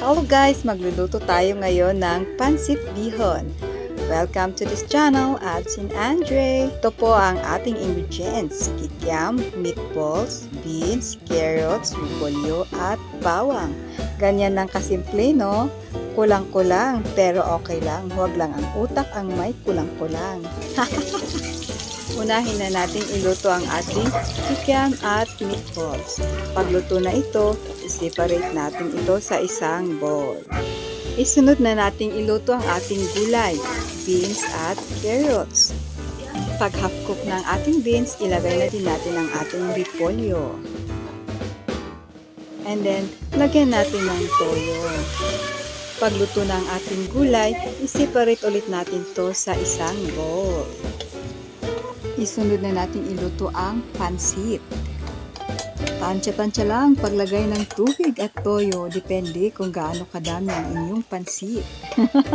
Hello guys! Magluluto tayo ngayon ng pansit bihon. Welcome to this channel at Sin Andre. Ito po ang ating ingredients. Kikiam, meatballs, beans, carrots, repolyo, at bawang. Ganyan lang kasimple, no? Kulang-kulang, pero okay lang. Huwag lang ang utak ang may kulang-kulang. Unahin na natin iluto ang ating kikiam at meatballs. Pagluto na ito, separate natin ito sa isang bowl. Isunod na nating iluto ang ating gulay, beans at carrots. Pag half cook ng ating beans, ilagay na din natin ang ating repolyo. And then, lagyan natin ng toyo. Pagluto ng ating gulay, i-separate ulit natin to sa isang bowl. Isunod na natin iluto ang pansit. Tansya-tansya lang paglagay ng tubig at toyo, depende kung gaano kadami ang inyong pansit.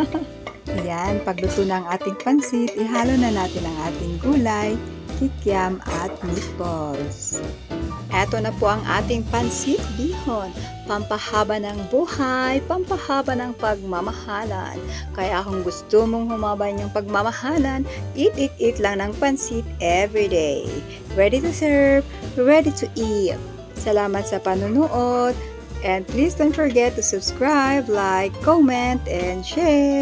Yan, pagluto ng ating pansit, ihalo na natin ang ating gulay, kikiam at meatballs. Eto na po ang ating pansit bihon. Pampahaba ng buhay, pampahaba ng pagmamahalan. Kaya kung gusto mong humaba yung pagmamahalan, eat, eat, eat lang ng pansit every day. Ready to serve, ready to eat. Salamat sa panunood. And please don't forget to subscribe, like, comment, and share.